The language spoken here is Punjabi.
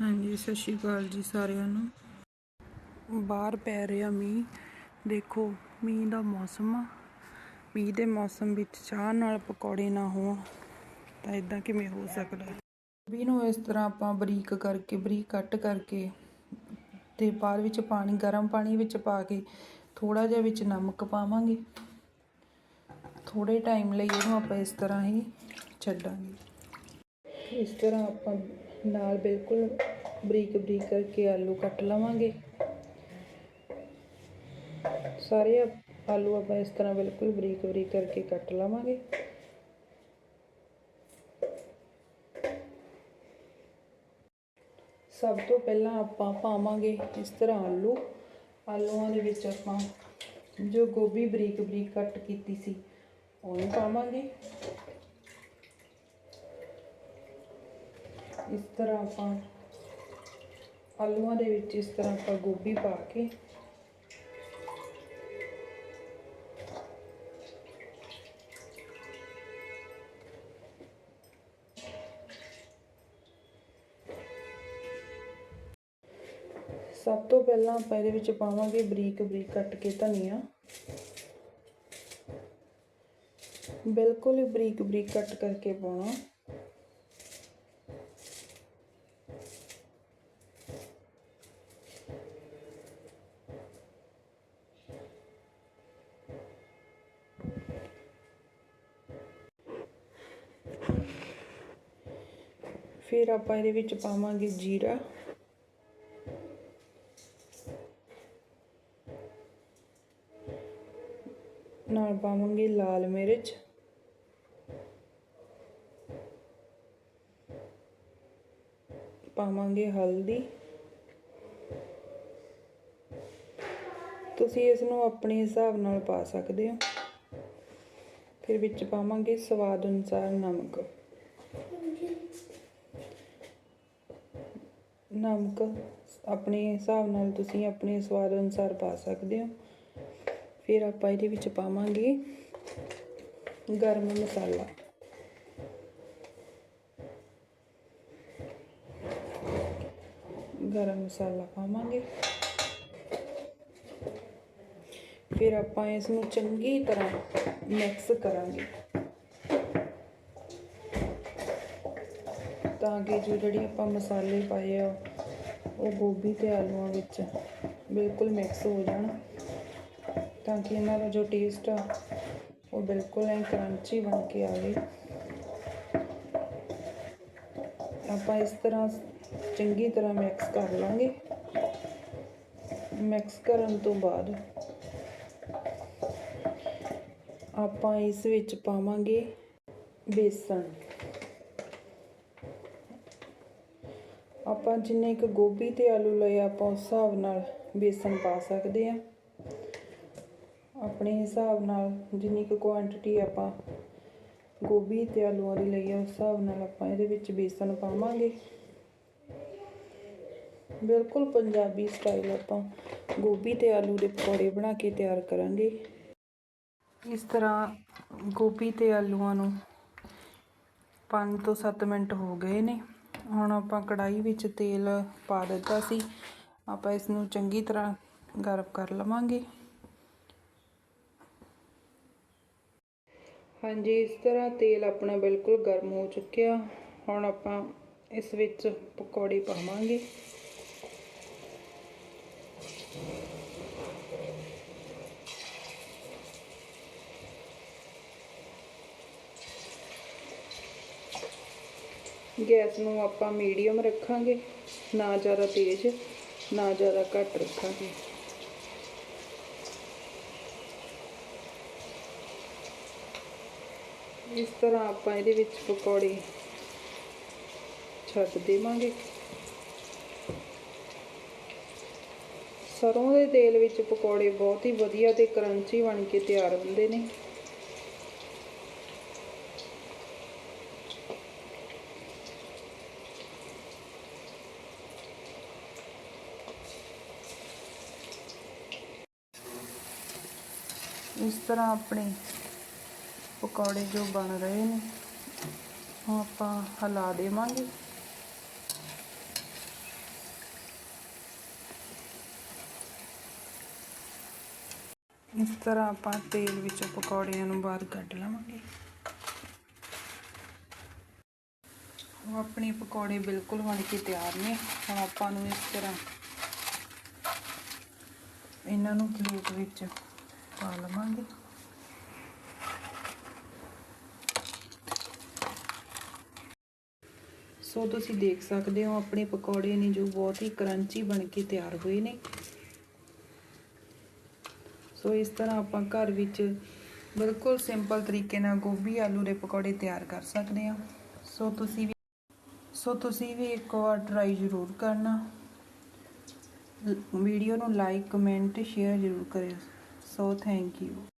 ਹਾਂਜੀ, ਸਤਿ ਸ਼੍ਰੀ ਅਕਾਲ ਜੀ ਸਾਰਿਆਂ ਨੂੰ। ਬਾਹਰ ਪੈ ਰਿਹਾ ਮੀਂਹ। ਦੇਖੋ, ਮੀਂਹ ਦਾ ਮੌਸਮ ਆ। ਮੀਂਹ ਦੇ ਮੌਸਮ ਵਿੱਚ ਚਾਹ ਨਾਲ ਪਕੌੜੇ ਨਾ ਹੋਣ, ਤਾਂ ਇਦਾਂ ਕਿਵੇਂ ਹੋ ਸਕਦਾ? ਵੀ ਨੂੰ ਇਸ ਤਰ੍ਹਾਂ ਆਪਾਂ ਬਰੀਕ ਕਰਕੇ, ਬਰੀਕ ਕੱਟ ਕਰਕੇ ਤੇ ਬਾਅਦ ਵਿੱਚ ਪਾਣੀ, ਗਰਮ ਪਾਣੀ ਵਿੱਚ ਪਾ ਕੇ ਥੋੜਾ ਜਿਹਾ ਵਿੱਚ ਨਮਕ ਪਾਵਾਂਗੇ। ਥੋੜੇ ਟਾਈਮ ਲਈ ਇਹਨੂੰ ਆਪਾਂ ਇਸ ਤਰ੍ਹਾਂ ਹੀ ਛੱਡਾਂਗੇ। ਇਸ ਤਰ੍ਹਾਂ ਆਪਾਂ ਨਾਲ ਬਿਲਕੁਲ ਬਰੀਕ ਬਰੀਕ ਕਰਕੇ ਆਲੂ ਕੱਟ ਲਵਾਂਗੇ। ਸਾਰੇ ਆਲੂ ਆਪਾਂ ਇਸ ਤਰ੍ਹਾਂ ਬਿਲਕੁਲ ਬਰੀਕ ਬਰੀਕ ਕਰਕੇ ਕੱਟ ਲਵਾਂਗੇ। ਸਭ ਤੋਂ ਪਹਿਲਾਂ ਆਪਾਂ ਪਾਵਾਂਗੇ ਇਸ ਤਰ੍ਹਾਂ ਆਲੂ। ਆਲੂਆਂ ਦੇ ਵਿੱਚ ਆਪਾਂ ਜੋ ਗੋਭੀ ਬਰੀਕ ਬਰੀਕ ਕੱਟ ਕੀਤੀ ਸੀ, ਉਹਨੂੰ ਪਾਵਾਂਗੇ। ਇਸ ਤਰ੍ਹਾਂ ਆਪਾਂ ਆਲੂਆਂ ਦੇ ਵਿੱਚ ਇਸ ਤਰ੍ਹਾਂ ਆਪਾਂ ਗੋਭੀ ਪਾ ਕੇ ਸਭ ਤੋਂ ਪਹਿਲਾਂ ਆਪਾਂ ਇਹਦੇ ਵਿੱਚ ਪਾਵਾਂਗੇ ਬਰੀਕ ਬਰੀਕ ਕੱਟ ਕੇ ਧਨੀਆ। ਬਿਲਕੁਲ ਹੀ ਬਰੀਕ ਬਰੀਕ ਕੱਟ ਕਰਕੇ ਪਾਉਣਾ। ਫਿਰ ਆਪਾਂ ਇਹਦੇ ਵਿੱਚ ਪਾਵਾਂਗੇ ਜੀਰਾ। ਨਾਲ ਪਾਵਾਂਗੇ ਲਾਲ ਮਿਰਚ। ਪਾਵਾਂਗੇ ਹਲਦੀ। ਤੁਸੀਂ ਇਸ ਨੂੰ ਆਪਣੇ ਹਿਸਾਬ ਨਾਲ ਪਾ ਸਕਦੇ ਹੋ। ਫਿਰ ਵਿੱਚ ਪਾਵਾਂਗੇ ਸਵਾਦ ਅਨੁਸਾਰ ਨਮਕ। ਨਮਕ ਆਪਣੇ ਹਿਸਾਬ ਨਾਲ ਤੁਸੀਂ ਆਪਣੇ ਸਵਾਦ ਅਨੁਸਾਰ ਪਾ ਸਕਦੇ ਹੋ। ਫਿਰ ਆਪਾਂ ਇਹਦੇ ਵਿੱਚ ਪਾਵਾਂਗੇ ਗਰਮ ਮਸਾਲਾ। ਗਰਮ ਮਸਾਲਾ ਪਾਵਾਂਗੇ। ਫਿਰ ਆਪਾਂ ਇਸ ਨੂੰ ਚੰਗੀ ਤਰ੍ਹਾਂ ਮਿਕਸ ਕਰਾਂਗੇ। ਤਾਂ ਕਿ ਜੋ ਜਿਹੜੀ ਆਪਾਂ ਮਸਾਲੇ ਪਾਏ ਆ, ਉਹ ਗੋਭੀ ਤੇ ਆਲੂਆਂ ਵਿੱਚ ਬਿਲਕੁਲ ਮਿਕਸ ਹੋ ਜਾਣ, ਤਾਂ ਕਿ ਇਹਨਾਂ ਦਾ ਜੋ ਟੇਸਟ ਆ, ਉਹ ਬਿਲਕੁਲ ਐ ਕਰੰਚੀ ਬਣ ਕੇ ਆਵੇ। ਆਪਾਂ ਇਸ ਤਰ੍ਹਾਂ ਚੰਗੀ ਤਰ੍ਹਾਂ ਮਿਕਸ ਕਰ ਲਾਂਗੇ। ਮਿਕਸ ਕਰਨ ਤੋਂ ਬਾਅਦ ਆਪਾਂ ਇਸ ਵਿੱਚ ਪਾਵਾਂਗੇ ਬੇਸਣ। ਆਪਾਂ ਜਿੰਨੇ ਕੁ ਗੋਭੀ ਤੇ ਆਲੂ ਲਏ, ਆਪਾਂ ਉਸ ਹਿਸਾਬ ਨਾਲ ਬੇਸਨ ਪਾ ਸਕਦੇ ਆ ਆਪਣੇ ਹਿਸਾਬ ਨਾਲ ਜਿੰਨੀ ਕੁ ਕੁਆਂਟੀਟੀ ਆਪਾਂ ਗੋਭੀ ਤੇ ਆਲੂਆਂ ਦੀ ਲਈ ਆ ਉਸ ਹਿਸਾਬ ਨਾਲ ਆਪਾਂ ਇਹਦੇ ਵਿੱਚ ਬੇਸਨ ਪਾਵਾਂਗੇ। ਬਿਲਕੁਲ ਪੰਜਾਬੀ ਸਟਾਈਲ ਆਪਾਂ ਗੋਭੀ ਤੇ ਆਲੂ ਦੇ ਪਕੌੜੇ ਬਣਾ ਕੇ ਤਿਆਰ ਕਰਾਂਗੇ। ਇਸ ਤਰ੍ਹਾਂ ਗੋਭੀ ਤੇ ਆਲੂਆਂ ਨੂੰ 5 ਤੋਂ 7 ਮਿੰਟ ਹੋ ਗਏ ਨੇ। ਹੁਣ ਆਪਾਂ ਕੜਾਹੀ ਵਿੱਚ ਤੇਲ ਪਾ ਦਿੱਤਾ ਸੀ। ਆਪਾਂ ਇਸ ਨੂੰ ਚੰਗੀ ਤਰ੍ਹਾਂ ਗਰਮ ਕਰ ਲਵਾਂਗੇ। ਹਾਂਜੀ, ਇਸ ਤਰ੍ਹਾਂ ਤੇਲ ਆਪਣਾ ਬਿਲਕੁਲ ਗਰਮ ਹੋ ਚੁੱਕਿਆ। ਹੁਣ ਆਪਾਂ ਇਸ ਵਿੱਚ ਪਕੌੜੇ ਪਾਵਾਂਗੇ। ਗੈਸ ਨੂੰ ਆਪਾਂ ਮੀਡੀਅਮ ਰੱਖਾਂਗੇ, ਨਾ ਜ਼ਿਆਦਾ ਤੇਜ਼, ਨਾ ਜ਼ਿਆਦਾ ਘੱਟ ਰੱਖਾਂਗੇ। ਇਸ ਤਰ੍ਹਾਂ ਆਪਾਂ ਇਹਦੇ ਵਿੱਚ ਪਕੌੜੇ ਛੱਡ ਦੇਵਾਂਗੇ। ਸਰੋਂ ਦੇ ਤੇਲ ਵਿੱਚ ਪਕੌੜੇ ਬਹੁਤ ਹੀ ਵਧੀਆ ਤੇ ਕਰੰਚੀ ਬਣ ਕੇ ਤਿਆਰ ਹੁੰਦੇ ਨੇ। ਇਸ ਤਰ੍ਹਾਂ ਆਪਣੇ ਪਕੌੜੇ ਜੋ ਬਣ ਰਹੇ ਨੇ, ਉਹ ਆਪਾਂ ਹਲਾ ਦੇਵਾਂਗੇ। ਇਸ ਤਰ੍ਹਾਂ ਆਪਾਂ ਤੇਲ ਵਿੱਚ ਪਕੌੜਿਆਂ ਨੂੰ ਬਾਅਦ ਕੱਢ ਲਵਾਂਗੇ। ਉਹ ਆਪਣੇ ਪਕੌੜੇ ਬਿਲਕੁਲ ਬਣ ਕੇ ਤਿਆਰ ਨੇ। ਹੁਣ ਆਪਾਂ ਨੂੰ ਇਸ ਤਰ੍ਹਾਂ ਇਹਨਾਂ ਨੂੰ ਪਲੇਟ ਵਿੱਚ ਪਾ ਲਵਾਂਗੇ ਸੋ ਤੁਸੀਂ ਦੇਖ ਸਕਦੇ ਹੋ ਆਪਣੇ ਪਕੌੜੇ ਨੇ ਜੋ ਬਹੁਤ ਹੀ ਕਰੰਚੀ ਬਣ ਕੇ ਤਿਆਰ ਹੋਏ ਨੇ। ਸੋ ਇਸ ਤਰ੍ਹਾਂ ਆਪਾਂ ਘਰ ਵਿੱਚ ਬਿਲਕੁਲ ਸਿੰਪਲ ਤਰੀਕੇ ਨਾਲ ਗੋਭੀ, ਆਲੂ ਦੇ ਪਕੌੜੇ ਤਿਆਰ ਕਰ ਸਕਦੇ ਹਾਂ। ਸੋ ਤੁਸੀਂ ਵੀ, ਸੋ ਤੁਸੀਂ ਵੀ ਇੱਕ ਵਾਰ ਟਰਾਈ ਜ਼ਰੂਰ ਕਰਨਾ। ਵੀਡੀਓ ਨੂੰ ਲਾਈਕ ਕਮੈਂਟ ਸ਼ੇਅਰ ਜ਼ਰੂਰ ਕਰਿਓ। so thank you.